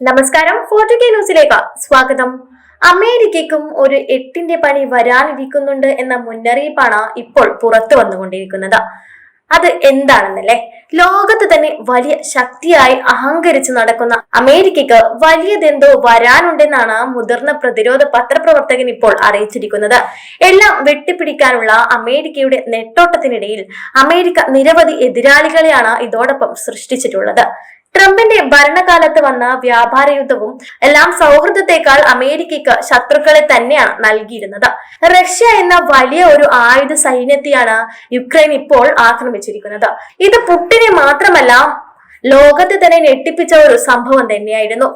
നമസ്കാരം. ഫോർട്ടു കെ ന്യൂസിലേക്ക് സ്വാഗതം. അമേരിക്കയ്ക്കും ഒരു എട്ടിന്റെ പണി വരാനിരിക്കുന്നുണ്ട് എന്ന മുന്നറിയിപ്പാണ് ഇപ്പോൾ പുറത്തു വന്നുകൊണ്ടിരിക്കുന്നത്. അത് എന്താണെന്നല്ലേ? ലോകത്ത് തന്നെ വലിയ ശക്തിയായി അഹങ്കരിച്ച് നടക്കുന്ന അമേരിക്കയ്ക്ക് വലിയതെന്തോ വരാനുണ്ടെന്നാണ് മുതിർന്ന പ്രതിരോധ പത്രപ്രവർത്തകൻ ഇപ്പോൾ അറിയിച്ചിരിക്കുന്നത്. എല്ലാം വെട്ടിപ്പിടിക്കാനുള്ള അമേരിക്കയുടെ നെട്ടോട്ടത്തിനിടയിൽ അമേരിക്ക നിരവധി എതിരാളികളെയാണ് ഇതോടൊപ്പം സൃഷ്ടിച്ചിട്ടുള്ളത്. ട്രംപിന്റെ ഭരണകാലത്ത് വന്ന വ്യാപാര യുദ്ധവും എല്ലാം സൗഹൃദത്തെക്കാൾ അമേരിക്കയ്ക്ക് ശത്രുക്കളെ തന്നെയാണ് നൽകിയിരുന്നത്. റഷ്യ എന്ന വലിയ ഒരു ആയുധ സൈന്യത്തെയാണ് യുക്രൈൻ ഇപ്പോൾ ആക്രമിച്ചിരിക്കുന്നത്. ഇത് പുട്ടിനെ മാത്രമല്ല ലോകത്തെ തന്നെ ഞെട്ടിപ്പിച്ച ഒരു സംഭവം തന്നെയായിരുന്നു.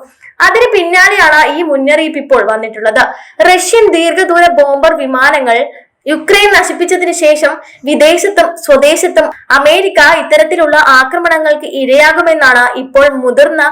അതിന് പിന്നാലെയാണ് ഈ മുന്നറിയിപ്പ് ഇപ്പോൾ വന്നിട്ടുള്ളത്. റഷ്യൻ ദീർഘദൂര ബോംബർ വിമാനങ്ങൾ യുക്രൈൻ നശിപ്പിച്ചതിന് ശേഷം വിദേശത്തും സ്വദേശത്തും അമേരിക്ക ഇത്തരത്തിലുള്ള ആക്രമണങ്ങൾക്ക് ഇരയാകുമെന്നാണ് ഇപ്പോൾ മുതിർന്ന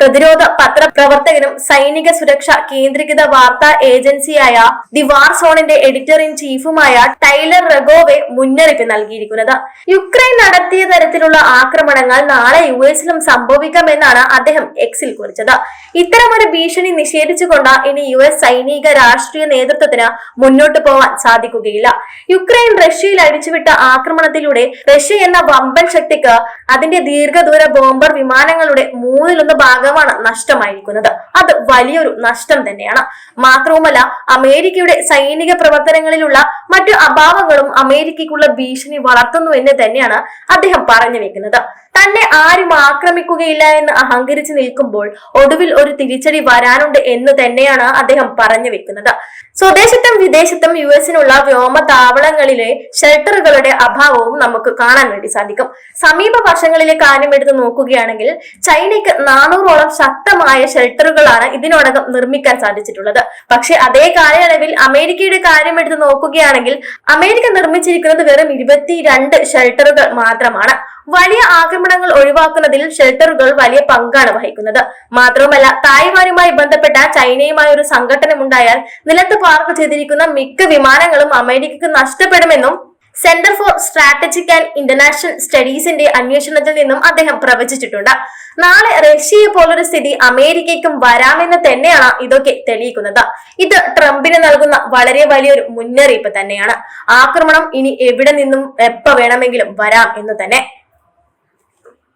പ്രതിരോധ പത്രപ്രവർത്തകനും സൈനിക സുരക്ഷ കേന്ദ്രീകൃത വാർത്താ ഏജൻസിയായ ദി വാർ സോണിന്റെ എഡിറ്റർ ഇൻ ചീഫുമായ ടൈലർ റഗോവെ മുന്നറിയിപ്പ് നൽകിയിരിക്കുന്നത്. യുക്രൈൻ നടത്തിയ തരത്തിലുള്ള ആക്രമണങ്ങൾ നാളെ യു എസിലും സംഭവിക്കാമെന്നാണ് അദ്ദേഹം എക്സിൽ കുറിച്ചത്. ഇത്തരമൊരു ഭീഷണി നിഷേധിച്ചുകൊണ്ട് ഇനി യു എസ് സൈനിക രാഷ്ട്രീയ നേതൃത്വത്തിന് മുന്നോട്ട് പോവാൻ സാധിക്കുകയില്ല. യുക്രൈൻ റഷ്യയിൽ അഴിച്ചുവിട്ട ആക്രമണത്തിലൂടെ റഷ്യ എന്ന വമ്പൻ ശക്തിക്ക് അതിന്റെ ദീർഘദൂര ബോംബർ വിമാനങ്ങളുടെ മൂന്നിലൊന്ന് ഭാഗമാണ് നഷ്ടമായിരിക്കുന്നത്. അത് വലിയൊരു നഷ്ടം തന്നെയാണ്. മാത്രവുമല്ല അമേരിക്കയുടെ സൈനിക പ്രവർത്തനങ്ങളിലുള്ള മറ്റു അഭാവങ്ങളും അമേരിക്കയ്ക്കുള്ള ഭീഷണി വളർത്തുന്നു എന്ന് തന്നെയാണ് അദ്ദേഹം പറഞ്ഞു വെക്കുന്നത്. തന്നെ ആരും ആക്രമിക്കുകയില്ല എന്ന് അഹങ്കരിച്ച് നിൽക്കുമ്പോൾ ഒടുവിൽ ഒരു തിരിച്ചടി വരാനുണ്ട് എന്ന് തന്നെയാണ് അദ്ദേഹം പറഞ്ഞു വെക്കുന്നത്. സ്വദേശത്തും വിദേശത്തും യു എസിനുള്ള വ്യോമ താവളങ്ങളിലെ ഷെൽട്ടറുകളുടെ അഭാവവും നമുക്ക് കാണാൻ വേണ്ടി സാധിക്കും. സമീപ വർഷങ്ങളിലെ കാര്യം എടുത്ത് നോക്കുകയാണെങ്കിൽ ചൈനയ്ക്ക് നാനൂറോളം ശക്തമായ ഷെൽട്ടറുകളാണ് ഇതിനോടകം നിർമ്മിക്കാൻ സാധിച്ചിട്ടുള്ളത്. പക്ഷെ അതേ കാലയളവിൽ അമേരിക്കയുടെ കാര്യം എടുത്ത് നോക്കുകയാണെങ്കിൽ അമേരിക്ക നിർമ്മിച്ചിരിക്കുന്നത് വെറും ഇരുപത്തിരണ്ട് ഷെൽട്ടറുകൾ മാത്രമാണ്. വലിയ ആക്രമണങ്ങൾ ഒഴിവാക്കുന്നതിൽ ഷെൽട്ടറുകൾ വലിയ പങ്കാണ് വഹിക്കുന്നത്. മാത്രവുമല്ല തായ്വാനുമായി ബന്ധപ്പെട്ട ചൈനയുമായി ഒരു സംഘടനമുണ്ടായാൽ നിലത്ത് പാർക്ക് ചെയ്തിരിക്കുന്ന മിക്ക വിമാനങ്ങളും അമേരിക്കക്ക് നഷ്ടപ്പെടുമെന്നും centre for strategic and international സ്റ്റഡീസിന്റെ അന്വേഷണത്തിൽ നിന്നും അദ്ദേഹം പ്രവചിച്ചിട്ടുണ്ട്. നാളെ റഷ്യയെ പോലൊരു സ്ഥിതി അമേരിക്കയ്ക്കും വരാമെന്ന് തന്നെയാണ് ഇതൊക്കെ തെളിയിക്കുന്നത്. ഇത് ട്രംപിന് നൽകുന്ന വളരെ വലിയൊരു മുന്നറിയിപ്പ് തന്നെയാണ്. ആക്രമണം ഇനി എവിടെ നിന്നും എപ്പോ വേണമെങ്കിലും വരാം എന്ന് തന്നെ.